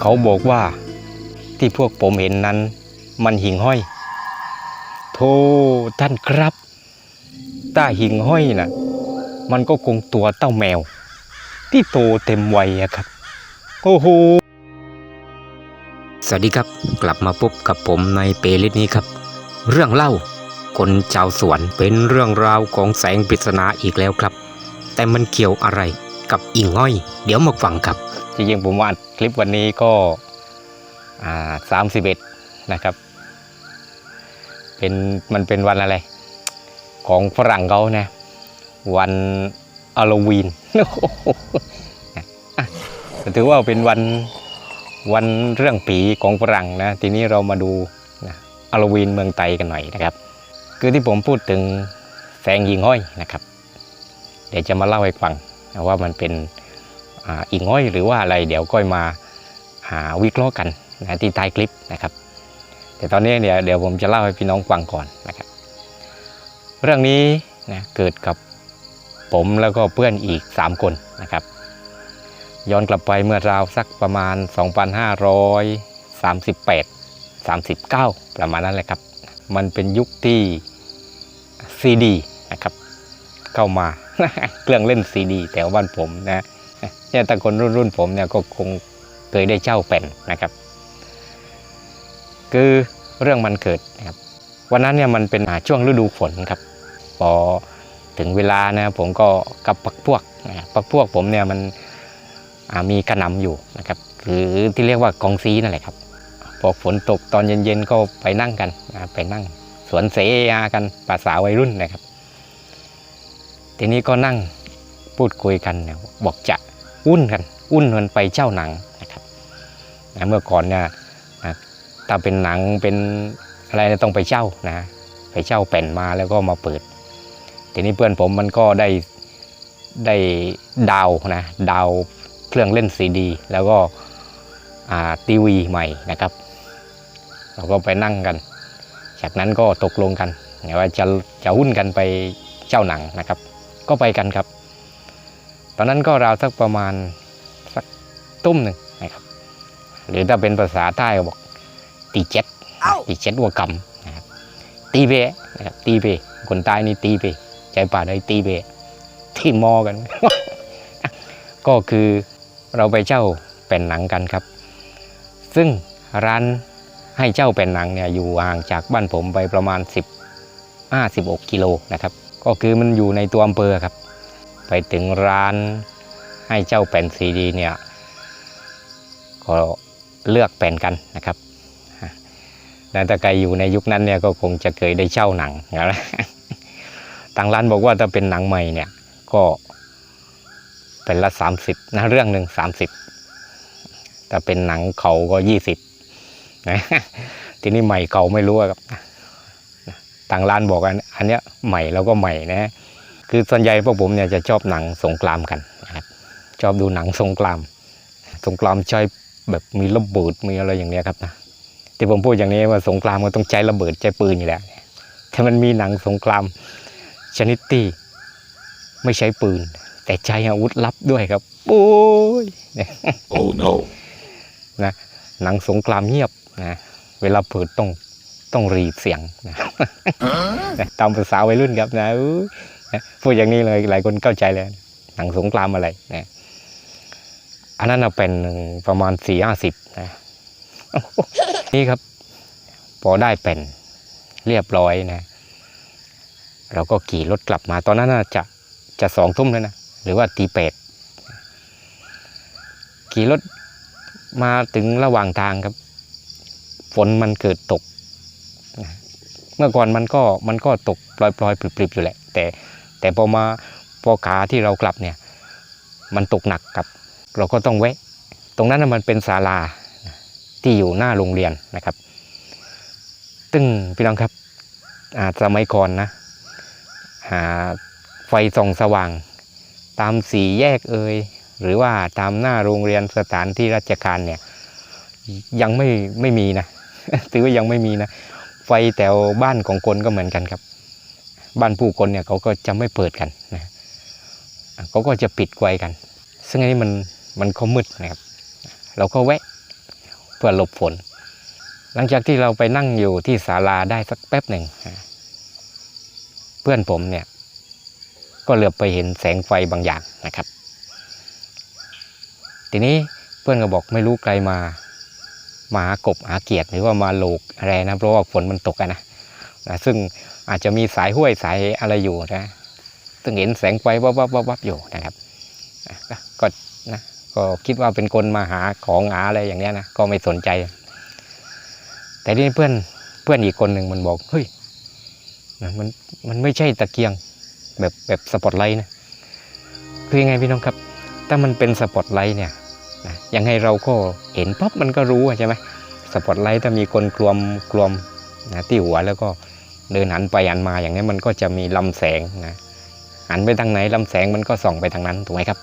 เขาบอกว่าที่พวกผมเห็นนั้นมันหิ่งห้อยโธ่ท่านครับ ถ้าหิ่งห้อยน่ะ มันก็คงตัวเต้าแมว ที่โตเต็มวัยอะครับ โอ้โห สวัสดีครับ กลับมาพบกับผมในเปลิดนี้ครับ เรื่องเล่า คนชาวสวนเป็นเรื่องราวของแสงปริศนาอีกแล้วครับ แต่มันเกี่ยวอะไร กับอิงห้อย เดี๋ยวมาฟังครับ จริงๆผมว่าคลิปวันนี้ก็สามสิบเอ็ดนะครับ เป็นมันเป็นวันอะไร ของฝรั่งเขานะ วันฮาโลวีนถือว่าเป็นวันวันเรื่องผีของฝรั่งนะ ทีนี้เรามาดูฮาโลวีนเมืองไทยกันหน่อยนะครับ คือที่ผมพูดถึงแสงยิงห้อยนะครับ เดี๋ยวจะมาเล่าให้ฟัง ว่ามันเป็นอ่าอิงห้อยหรือว่าอะไรเดี๋ยวก็มาหาวิเคราะห์กันนะที่ใต้คลิปนะครับ แต่ตอนนี้เดี๋ยวเดี๋ยวผมจะเล่าให้พี่น้องฟังก่อนนะครับ เรื่องนี้นะเกิดกับผมแล้วก็เพื่อนอีก 3 คนนะครับ ย้อนกลับไปเมื่อราวสักประมาณ 2538 39 ประมาณนั้นแหละครับ มันเป็นยุคที่ซีดีนะครับ เข้ามา เครื่องเล่นซีดีแถวบ้านผมนะเนี่ยแต่คนรุ่นรุ่นผมเนี่ยก็คงเคยได้เช่าแผ่นนะครับ คือเรื่องมันเกิดนะครับวันนั้นเนี่ยมันเป็นช่วงฤดูฝนครับ พอถึงเวลานะผมก็กับปักพวกนะปักพวกผมเนี่ยมันมีกระนำอยู่นะครับ หรือที่เรียกว่ากองซีนั่นแหละครับ พอฝนตกตอนเย็นๆก็ไปนั่งกันนะไปนั่งสวนเสยากันภาษาวัยรุ่นนะครับ ทีนี้ก็นั่งพูดคุยกันบอกจะอุ้นกัน อุ้นกันไปเจ้าหนังนะครับนะเมื่อก่อนเนี่ยนะถ้าเป็นหนังเป็นอะไรต้องไปเช่านะ ไปเช่าแผ่นมาแล้วก็มาเปิด ทีนี้เพื่อนผมมันก็ได้ได้ดาวนะดาวเครื่องเล่นซีดี แล้วก็ทีวีใหม่นะครับ เราก็ไปนั่งกัน จากนั้นก็ตกลงกันว่าจะจะหุ้นกันไปเจ้าหนังนะครับ ก็ไปกันครับ ตอนนั้นก็ราวสักประมาณสักตุ้มหนึ่งนะครับ หรือถ้าเป็นภาษาใต้ก็บอก ตีเจ็ดตีเจ็ดวัวกำนะครับตีเบะนะครับตีเบะคนใต้นี่ตีเบะใจป่าเลยตีเบะที่มอกัน ก็คือเราไปเช่าแผ่นหนังกันครับ ซึ่งร้านให้เช่าแผ่นหนังเนี่ยอยู่ห่างจากบ้านผมไปประมาณ 10 56กิโลนะครับ ก็คือมันอยู่ในตัวอำเภอครับ ไปถึงร้านให้เจ้าแผ่นซีดีเนี่ยก็เลือกแผ่นกันนะครับแล้วถ้าใครอยู่ในยุคนั้นเนี่ยก็คงจะเคยได้เช่าหนังนะทางร้านบอกว่าถ้าเป็นหนังใหม่เนี่ยก็เป็นละ 30นะเรื่องหนึ่ง30ถ้าเป็นหนังเขาก็ 20นะทีนี้ใหม่เก่าไม่รู้ครับ ทางร้านบอกอันอันเนี้ยใหม่แล้วก็ใหม่นะคือส่วนใหญ่พวกผมเนี่ยจะชอบหนังสงกรามกันนะครับชอบดูหนังสงกราม สงกรามใช้แบบมีระเบิดมีอะไรอย่างเนี้ยครับนะที่ผมพูดอย่างนี้ว่าสงกรามมันต้องใช้ระเบิดใช้ปืนอยู่แล้วถ้ามันมีหนังสงกรามชนิดที่ไม่ใช้ปืน แต่ใช้อาวุธลับด้วยครับโอ้ย Oh no. นะหนังสงกรามเงียบนะเวลาเปิดต้อง ต้องรีดเสียงนะนะตามภาษาวัยรุ่นครับนะอุ๊ยนะพูดอย่างนี้เลยหลายคนเข้าใจเลยหนังสงกรามอะไรนะอันนั้นนะเป็นประมาณสี่ห้าสิบนะนี่ครับ พอได้เป็นเรียบร้อยนะ เราก็ขี่รถกลับมา ตอนนั้นน่ะจะจะสองทุ่มแล้วนะ หรือว่าตีแปดขี่รถมาถึงระหว่างทางครับ ฝนมันเกิดตกนะ เมื่อก่อนมันก็มันก็ตกปลอยๆปลิบๆอยู่แหละ แต่แต่พอมาพอขาที่เรากลับเนี่ย มันตกหนักครับ เราก็ต้องแวะ ตรงนั้นมันเป็นศาลาที่อยู่หน้าโรงเรียนนะครับซึ่งพี่น้องครับอาสมัยก่อนนะหาไฟส่องสว่าง ตามสี่แยกเอ่ยหรือว่าตามหน้าโรงเรียนสถานที่ราชการเนี่ยยังไม่ไม่มีนะถือว่ายังไม่มีนะ ไฟแถวบ้านของคนก็เหมือนกันครับ บ้านผู้คนเนี่ยเขาก็จะไม่เปิดกันนะเขาก็จะปิดไว้กัน ซึ่งอันนี้มันมันก็มืดนะครับ เราก็แวะเพื่อหลบฝน หลังจากที่เราไปนั่งอยู่ที่ศาลาได้สักแป๊บหนึ่ง เพื่อนผมเนี่ย ก็เหลือบไปเห็นแสงไฟบางอย่างนะครับ ทีนี้เพื่อนก็บอกไม่รู้ใครมา มากบหาเกียดหรือว่ามาโลกอะไรนะเพราะว่าฝนมันตกอะนะนะซึ่งอาจจะมีสายห้วยสายอะไรอยู่นะซึ่งเห็นแสงไฟวับวับวับวับอยู่นะครับก็นะก็คิดว่าเป็นคนมาหาของหาอะไรอย่างเนี้ยนะก็ไม่สนใจ แต่ทีนี้เพื่อนเพื่อนอีกคนหนึ่งมันบอกเฮ้ยนะมันมันไม่ใช่ตะเกียงแบบแบบสปอตไลท์นะคือยังไงพี่น้องครับ ถ้ามันเป็นสปอตไลท์เนี่ย นะยังไงเราก็เห็นปั๊บมันก็รู้ใช่ไหมสปอตไลท์ถ้ามีคนกลวมกลวมนะที่หัวแล้วก็เดินหันไปหันมาอย่างนี้มันก็จะมีลำแสงนะหันไปทางไหนลำแสงมันก็ส่องไปทางนั้นถูกไหมครับ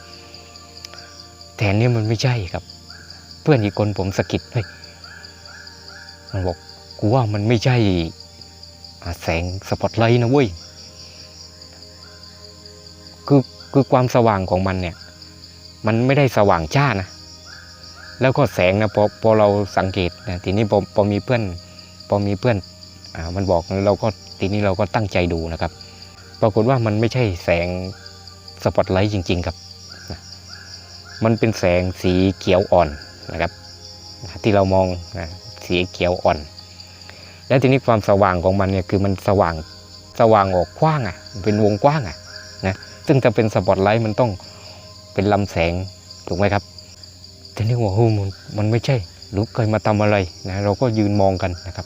แต่นี่มันไม่ใช่ครับ เพื่อนอีกคนผมสะกิดเฮ้ยมันบอกกูว่ามันไม่ใช่แสงสปอตไลท์นะเว้ยคือคือความสว่างของมันเนี่ย มันไม่ได้สว่างจ้านะ แล้วก็แสงนะพอพอเราสังเกตนะทีนี้พอพอมีเพื่อนพอมีเพื่อนอ่ามันบอกเราก็ทีนี้เราก็ตั้งใจดูนะครับ ปรากฏว่ามันไม่ใช่แสงสปอตไลท์จริง ๆ ครับนะมันเป็นแสงสีเขียวอ่อนนะครับนะที่เรามองนะสีเขียวอ่อน แล้วทีนี้ความสว่างของมันเนี่ยคือมันสว่างสว่างออกกว้างอะเป็นวงกว้างอะนะซึ่งจะเป็นสปอตไลท์มันต้องเป็นลำแสงถูกไหมครับ แต่นี่ว่าโอ้มันมันไม่ใช่หรือเคยมาทำอะไรนะเราก็ยืนมองกันนะครับ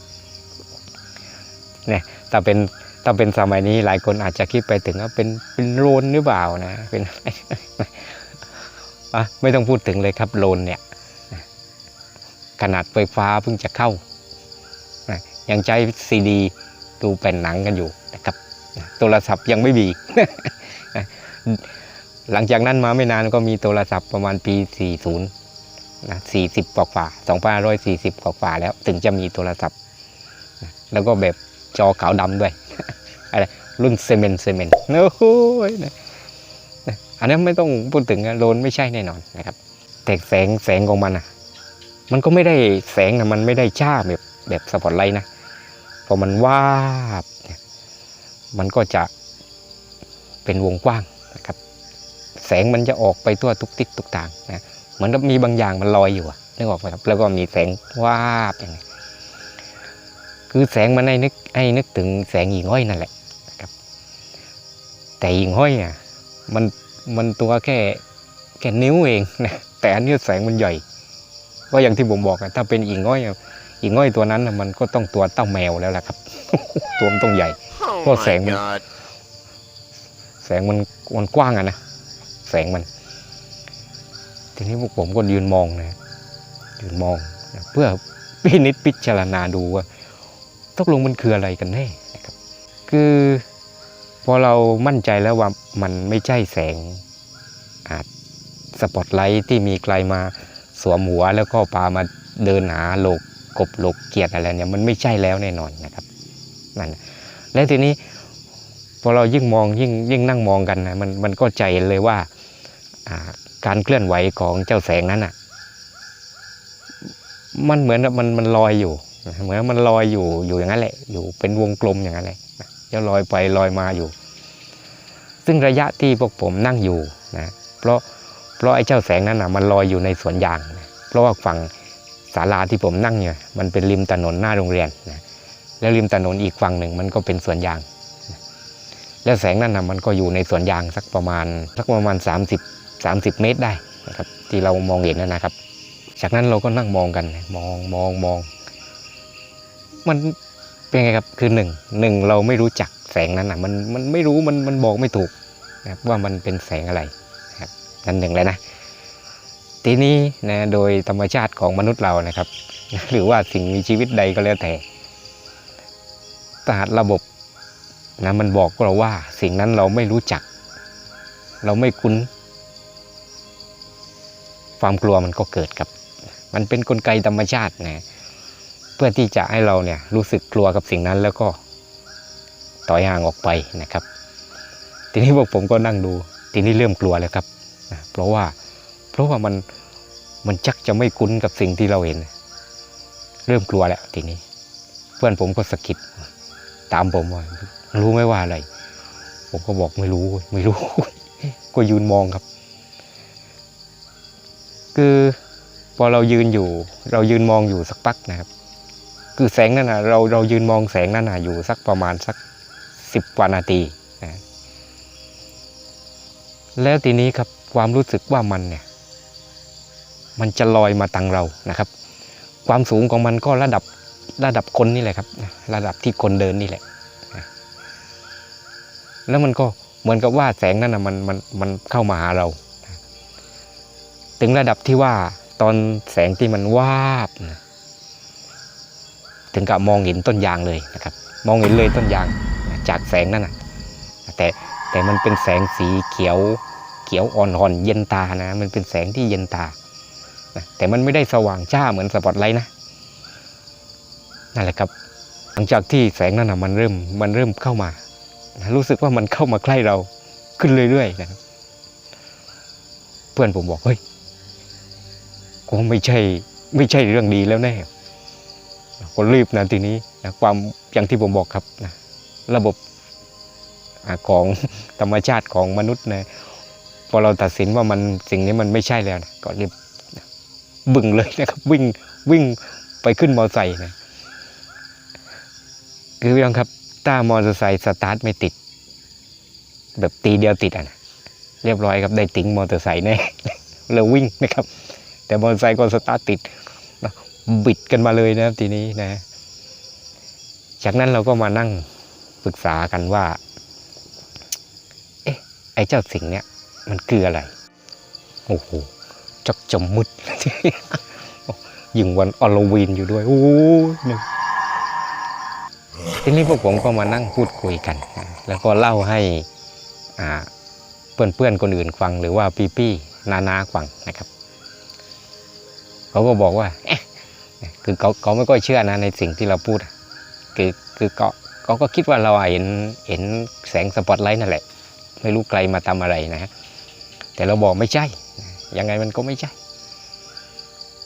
เนี่ยถ้าเป็นถ้าเป็นสมัยนี้หลายคนอาจจะคิดไปถึงว่าเป็นเป็นโรนหรือเปล่านะเป็นอะไม่ต้องพูดถึงเลยครับโรนเนี่ยขนาดไฟฟ้าเพิ่งจะเข้ายังใช้ซีดีดูแผ่นหนังกันอยู่นะครับโทรศัพท์ยังไม่มีหลังจากนั้นมาไม่นานก็มีโทรศัพท์ประมาณปี 40 นะ40กว่ากว่า2540กว่ากว่าแล้ว ถึงจะมีโทรศัพท์นะแล้วก็แบบจอขาวดำด้วยอะไรรุ่นเซเมนเซเมนโอ้โหนะอันนั้นไม่ต้องพูดถึงโลนไม่ใช่แน่นอนนะครับ แต่แสงแสงของมันอะ มันก็ไม่ได้แสงนะมันไม่ได้จ้าแบบแบบสปอตไลท์นะพอมันวาบ มันก็จะเป็นวงกว้างนะครับ แสงมันจะออกไปทั่วทุกทิศทุกทางนะ เหมือนกับมีบางอย่างมันลอยอยู่อะนึกออกไหมครับ แล้วก็มีแสงวาบอย่างนี้คือแสงมันให้นึกให้นึกถึงแสงหิ่งห้อยนั่นแหละนะครับ แต่หิ่งห้อยอะมันมันตัวแค่แค่นิ้วเองนะแต่อันนี้แสงมันใหญ่ ก็อย่างที่ผมบอกอะถ้าเป็นหิ่งห้อยอะหิ่งห้อยตัวนั้นน่ะมันก็ต้องตัวเต้าแมวแล้วล่ะครับ ตัวมันต้องใหญ่ Oh Well, my same. god. แสงมันมันกว้างอะนะแสงมัน ทีนี้พวกผมก็ยืนมองนะยืนมองนะเพื่อพินิจพิจารณาดูว่าตกลงมันคืออะไรกันแน่นะครับ คือพอเรามั่นใจแล้วว่ามันไม่ใช่แสงอาจสปอตไลท์ที่มีใครมาสวมหัวแล้วก็พามาเดินหาโลกกบโลกเกียรติอะไรเนี่ยมันไม่ใช่แล้วแน่นอนนะครับนั่นและทีนี้พอเรายิ่งมองยิ่งยิ่งนั่งมองกันนะมันมันก็ใจเห็นเลยว่าอ่า การเคลื่อนไหวของเจ้าแสงนั้นอะ มันเหมือนมันมันลอยอยู่เหมือนมันลอยอยู่อยู่อย่างนั้นแหละ อยู่เป็นวงกลมอย่างนั้นแหละนะจะลอยไปลอยมาอยู่ ซึ่งระยะที่พวกผมนั่งอยู่นะเพราะเพราะไอ้เจ้าแสงนั้นอะมันลอยอยู่ในสวนยางนะเพราะว่าฝั่งศาลาที่ผมนั่งเนี่ยมันเป็นริมถนนหน้าโรงเรียนนะแล้วริมถนนอีกฝั่งหนึ่งมันก็เป็นสวนยาง แล้วแสงนั้นนะมันก็อยู่ในสวนยางสักประมาณสักประมาณ 30 30 เมตรได้นะครับที่เรามองเห็นนะครับ จากนั้นเราก็นั่งมองกันมองมองมอง มันเป็นไงครับคือหนึ่งหนึ่งเราไม่รู้จักแสงนั้นนะมันมันไม่รู้มันมันบอกไม่ถูกนะครับว่ามันเป็นแสงอะไรนะครับนั่นหนึ่งเลยนะทีนี้นะโดยธรรมชาติของมนุษย์เรานะครับ หรือว่าสิ่งมีชีวิตใดก็แล้วแต่ถ้าหากระบบนะมันบอกเราว่าสิ่งนั้นเราไม่รู้จัก เราไม่คุ้น ความกลัวมันก็เกิดครับ มันเป็นนกลไกธรรมชาตินะเพื่อที่จะให้เราเนี่ยรู้สึกกลัวกับสิ่งนั้นแล้วก็ถอยห่างออกไปนะครับ ทีนี้พวกผมก็นั่งดู ทีนี้เริ่มกลัวแล้วครับนะเพราะว่าเพราะว่ามันมันชักจะไม่คุ้นกับสิ่งที่เราเห็น เริ่มกลัวแล้วทีนี้ เพื่อนผมก็สะกิดตามผมว่ารู้ไหมว่าอะไร ผมก็บอกไม่รู้ไม่รู้ ก็ยืนมองครับ คือพอเรายืนอยู่ เรายืนมองอยู่สักพักนะครับ คือแสงนั่นนะเราเรายืนมองแสงนั่นนะอยู่สักประมาณสักสิบกว่านาทีนะแล้วทีนี้ครับความรู้สึกว่ามันเนี่ย มันจะลอยมาตังเรานะครับ ความสูงของมันก็ระดับระดับคนนี่แหละครับ ระดับที่คนเดินนี่แหละ แล้วมันก็เหมือนกับว่าแสงนั่นนะมันมันมันเข้ามาหาเรา ถึงระดับที่ว่าตอนแสงที่มันวาบนะถึงกับมองเห็นต้นยางเลยนะครับ มองเห็นเลยต้นยางจากแสงนั่นนะแต่แต่มันเป็นแสงสีเขียวเขียวอ่อนๆเย็นตานะมันเป็นแสงที่เย็นตานะแต่มันไม่ได้สว่างจ้าเหมือนสปอตไลท์นะนั่นแหละครับหลังจากที่แสงนั้นนะมันเริ่มมันเริ่มเข้ามานะรู้สึกว่ามันเข้ามาใกล้เราขึ้นเรื่อยๆนะครับเพื่อนผมบอกเฮ้ย กูไม่ใช่ไม่ใช่เรื่องดีแล้วแน่ก็รีบนะทีนี้นะความอย่างที่ผมบอกครับนะระบบอของธรรมชาติของมนุษย์นะพอเราตัดสินว่ามันสิ่งนี้มันไม่ใช่แล้วนะก็รีบบึ่งเลยนะครับวิ่งวิ่งไปขึ้นมอเตอร์ไซค์นะคือยังครับถ้ามอเตอร์ไซค์สตาร์ทไม่ติด แบบตีเดียวติดอะนะเรียบร้อยครับได้ติ๋งมอเตอร์ไซค์แน่แล้ววิ่งนะครับ แต่มอเตอร์ไซค์ก็สตาร์ทติดบิดกันมาเลยนะครับทีนี้นะ จากนั้นเราก็มานั่งปรึกษากันว่า เอ๊ะ ไอ้เจ้าสิ่งเนี้ยมันคืออะไร โอ้โหจักจมมุดยิ่งวันอลวีนอยู่ด้วย โอ้ยเนี่ยทีนี้พวกผมก็มานั่งพูดคุยกัน แล้วก็เล่าให้เพื่อนๆคนอื่นฟังหรือว่าพี่ๆนานาๆฟังนะครับ เขาก็บอกว่าคือเขาเขาไม่ค่อยเชื่อนะในสิ่งที่เราพูด คือคือเขาเขาก็คิดว่าเราเห็นเห็นแสงสปอตไลท์นั่นแหละ ไม่รู้ไกลมาทำอะไรนะฮะแต่เราบอกไม่ใช่ยังไงมันก็ไม่ใช่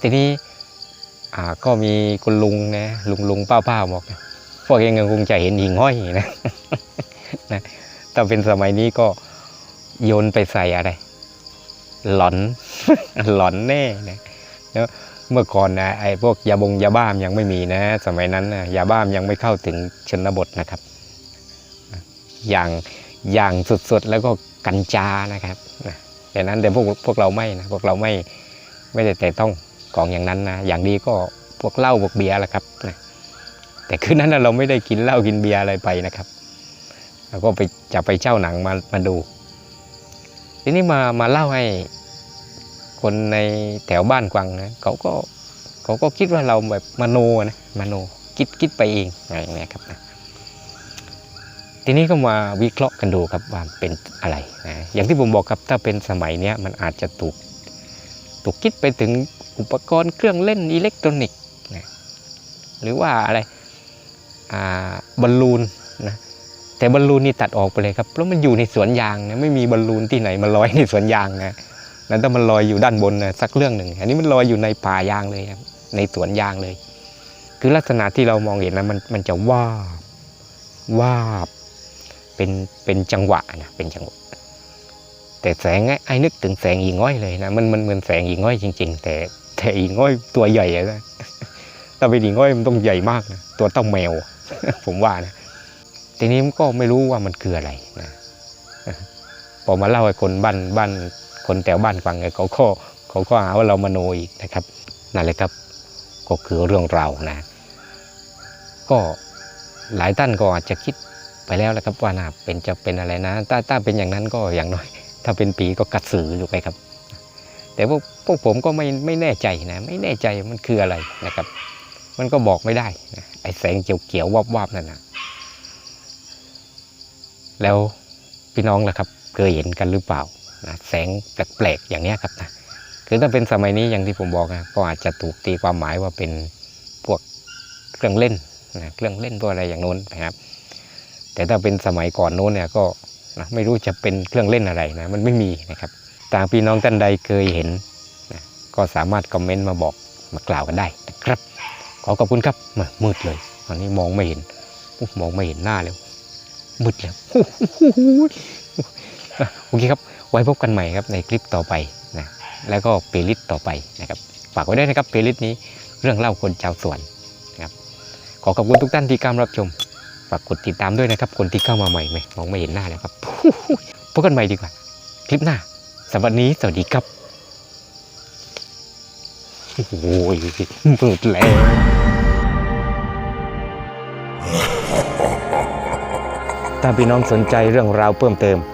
ทีนี้อ่าก็มีคุณลุงนะลุงลุงป้าป้าบอกนะพวกเองคงจะเห็นหิ่งห้อยนะนะถ้าเป็นสมัยนี้ก็โยนไปใส่อะไร หลอนหลอนแน่นะ แล้วเมื่อก่อนนะไอ้พวกยาบงยาบ้ามยังไม่มีนะ สมัยนั้นนะยาบ้ามยังไม่เข้าถึงชนบทนะครับ อย่างอย่างสุดๆแล้วก็กัญจานะครับนะอย่างนั้นแต่พวกพวกเราไม่นะพวกเราไม่ไม่ได้แต่ต้องของอย่างนั้นนะอย่างดีก็พวกเหล้าพวกเบียร์แหละครับนะแต่คืนนั้นเราไม่ได้กินเหล้ากินเบียร์อะไรไปนะครับเราก็ไปจะไปเช่าหนังมามาดู ทีนี้มามาเล่าให้ คนในแถวบ้านกวางนะเขาก็เขาก็คิดว่าเราแบบมโนนะมโนคิดคิดไปเองอะไรอย่างเงี้ยครับนะทีนี้ก็มาวิเคราะห์กันดูครับว่าเป็นอะไรนะอย่างที่ผมบอกครับถ้าเป็นสมัยเนี้ยมันอาจจะถูกถูกคิดไปถึงอุปกรณ์เครื่องเล่นอิเล็กทรอนิกส์นะหรือว่าอะไรบอลลูนนะแต่บอลลูนนี่ตัดออกไปเลยครับเพราะมันอยู่ในสวนยางนะไม่มีบอลลูนที่ไหนมาลอยในสวนยางนะ นั้นถ้ามันลอยอยู่ด้านบนนะสักเรื่องหนึ่ง อันนี้มันลอยอยู่ในป่ายางเลยครับ ในสวนยางเลย คือลักษณะที่เรามองเห็นนะมันมันจะว่าบว่าบเป็นเป็นจังหวะนะเป็นจังหวะ แต่แสงไอ้นึกถึงแสงอีง้อยเลยนะมันมันเหมือนแสงอีง้อยจริง ๆ แต่แต่อีง้อยตัวใหญ่นะถ้าเป็นอีง้อยมันต้องใหญ่มากนะตัวเต้าแมว ผมว่านะทีนี้มันก็ไม่รู้ว่ามันคืออะไรนะพอมาเล่าให้คนบ้านบ้าน คนแถวบ้านฟังไงเขาก็เขาก็หาว่าเรามโนอีกนะครับนั่นแหละครับ ก็คือเรื่องราวนะ ก็หลายท่านก็อาจจะคิดไปแล้วแหละครับว่าน่าเป็นจะเป็นอะไรนะถ้าถ้าเป็นอย่างนั้นก็อย่างน้อย ถ้าเป็นปีก็กัดสืออยู่ไปครับ แต่พวกพวกผมก็ไม่ไม่แน่ใจนะ ไม่แน่ใจมันคืออะไรนะครับ มันก็บอกไม่ได้นะไอ้แสงเขียวเขียวๆวับวับๆนั่นนะแล้วพี่น้องล่ะครับ เคยเห็นกันหรือเปล่า นะแสงแปลกๆอย่างนี้ครับนะคือถ้าเป็นสมัยนี้อย่างที่ผมบอกนะก็อาจจะถูกตีความหมายว่าเป็นพวกเครื่องเล่นนะเครื่องเล่นพวกอะไรอย่างโน้นนะครับ แต่ถ้าเป็นสมัยก่อนโน้นเนี่ยก็นะไม่รู้จะเป็นเครื่องเล่นอะไรนะมันไม่มีนะครับตางพี่น้องท่านใดเคยเห็นนะก็สามารถคอมเมนต์มาบอกมากล่าวกันได้นะครับ ขอขอบคุณครับมามืดเลยตอนนี้มองไม่เห็นมองไม่เห็นหน้าแล้วมืดแล้ว โอเคครับ ไว้พบกันใหม่ครับในคลิปต่อไปนะแล้วก็เพลย์ลิสต์ต่อไปนะครับฝากไว้ด้วยนะครับเพลย์ลิสต์นี้เรื่องเล่าคนชาวสวนนะครับขอขอบคุณทุกท่านที่กำรับชมฝากกดติดตามด้วยนะครับ คนที่เข้ามาใหม่ไหมมองไม่เห็นหน้าแล้วครับพบกันใหม่ดีกว่า คลิปหน้าสำหรับนนี้สวัสดีครับโอ้ยมืดแล้วถ้าพี่น้องสนใจเรื่องราวเพิ่มเติม